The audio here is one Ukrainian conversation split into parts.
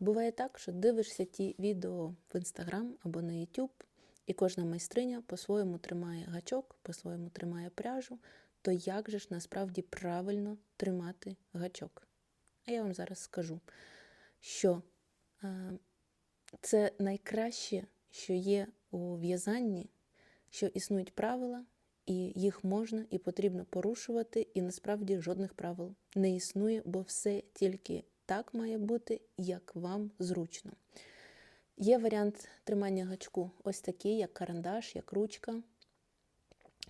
Буває так, що дивишся ті відео в Інстаграм або на YouTube, і кожна майстриня по-своєму тримає гачок, по-своєму тримає пряжу, то як же ж насправді правильно тримати гачок? А я вам зараз скажу, що це найкраще, що є у в'язанні, що існують правила, і їх можна і потрібно порушувати, і насправді жодних правил не існує, бо все тільки так має бути, як вам зручно. Є варіант тримання гачку ось такий, як карандаш, як ручка.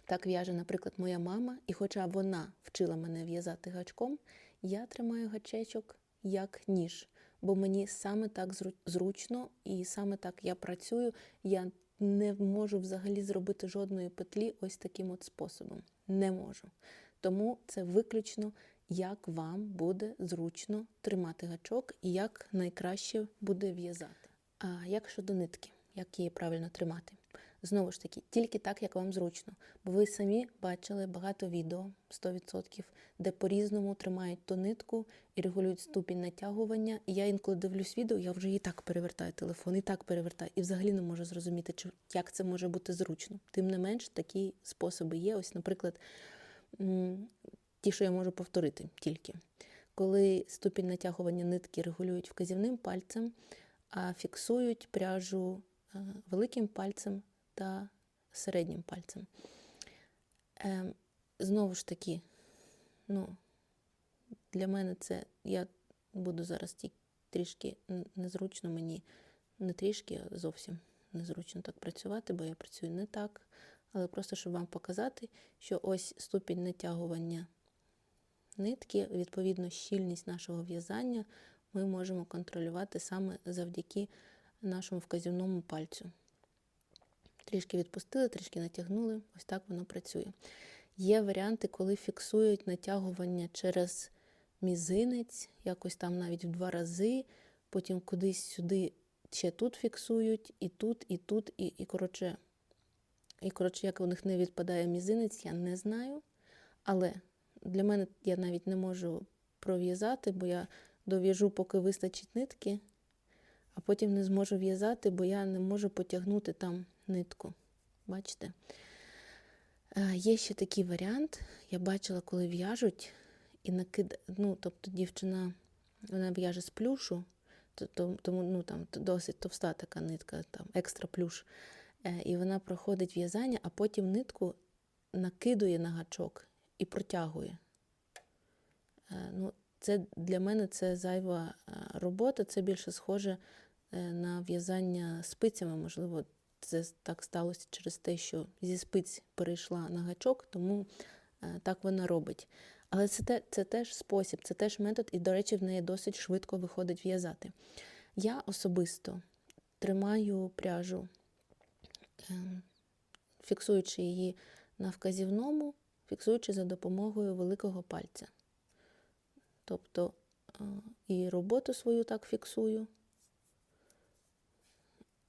Так в'яже, наприклад, моя мама, і хоча вона вчила мене в'язати гачком, я тримаю гачечок як ніж, бо мені саме так зручно і саме так я працюю. Я не можу взагалі зробити жодної петлі ось таким от способом. Не можу. Тому це виключно як вам буде зручно тримати гачок і як найкраще буде в'язати. А як щодо нитки, як її правильно тримати? Знову ж таки, тільки так, як вам зручно. Бо ви самі бачили багато відео 100%, де по-різному тримають ту нитку і регулюють ступінь натягування. І я інколи дивлюсь відео, я вже і так перевертаю телефон, і так перевертаю, і взагалі не можу зрозуміти, як це може бути зручно. Тим не менш, такі способи є. Ось, наприклад, ті, що я можу повторити тільки. Коли ступінь натягування нитки регулюють вказівним пальцем, а фіксують пряжу е, великим пальцем та середнім пальцем. Ем, Знову ж таки, ну, для мене це я буду зараз трішки незручно мені, не трішки, а зовсім незручно так працювати, бо я працюю не так. Але просто щоб вам показати, що ось ступінь натягування нитки, відповідно, щільність нашого в'язання ми можемо контролювати саме завдяки нашому вказівному пальцю. Трішки відпустили, трішки натягнули, ось так воно працює. Є варіанти, коли фіксують натягування через мізинець, якось там навіть в два рази, потім кудись сюди ще тут фіксують, і тут, і тут, і, і коротше, і коротше, як у них не відпадає мізинець, я не знаю. Але для мене я навіть не можу пров'язати, бо я дов'яжу, поки вистачить нитки, а потім не зможу в'язати, бо я не можу потягнути там нитку. Бачите? Е, Є ще такий варіант. Я бачила, коли в'яжуть і накид... ну, тобто дівчина вона в'яже з плюшу, то- то- тому ну, там досить товста така нитка, там екстра плюш. Е, І вона проходить в'язання, а потім нитку накидує на гачок і протягує. Е, Ну, це для мене це зайва е, робота, це більше схоже е, на в'язання спицями. Можливо, це так сталося через те, що зі спиць перейшла на гачок, тому так вона робить. Але це, це теж спосіб, це теж метод, і, до речі, в неї досить швидко виходить в'язати. Я особисто тримаю пряжу, е, фіксуючи її на вказівному, фіксуючи за допомогою великого пальця. Тобто е, і роботу свою так фіксую,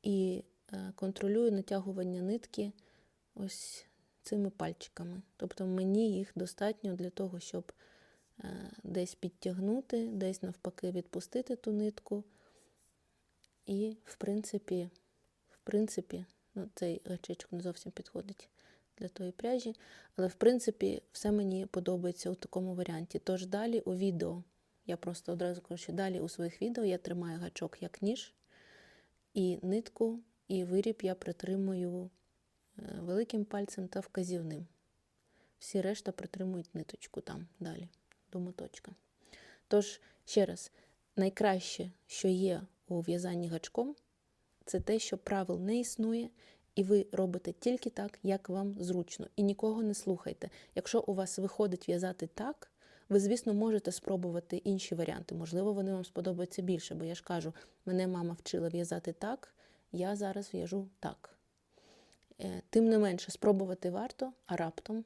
і е, контролюю натягування нитки ось цими пальчиками. Тобто мені їх достатньо для того, щоб е, десь підтягнути, десь навпаки відпустити ту нитку. І, в принципі, в принципі, ну, цей гачечок не зовсім підходить для тої пряжі, але в принципі все мені подобається у такому варіанті. Тож далі у відео, я просто одразу кажу, що далі у своїх відео я тримаю гачок як ніж, і нитку, і виріб я притримую е, великим пальцем та вказівним. Всі решта притримують ниточку там далі, до моточка. Тож, ще раз, найкраще, що є у в'язанні гачком, це те, що правил не існує, і ви робите тільки так, як вам зручно. І нікого не слухайте. Якщо у вас виходить в'язати так, ви, звісно, можете спробувати інші варіанти. Можливо, вони вам сподобаються більше, бо я ж кажу, мене мама вчила в'язати так, я зараз в'яжу так. Е, Тим не менше, спробувати варто, а раптом.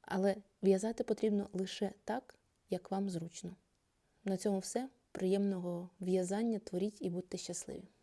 Але в'язати потрібно лише так, як вам зручно. На цьому все. Приємного в'язання, творіть і будьте щасливі!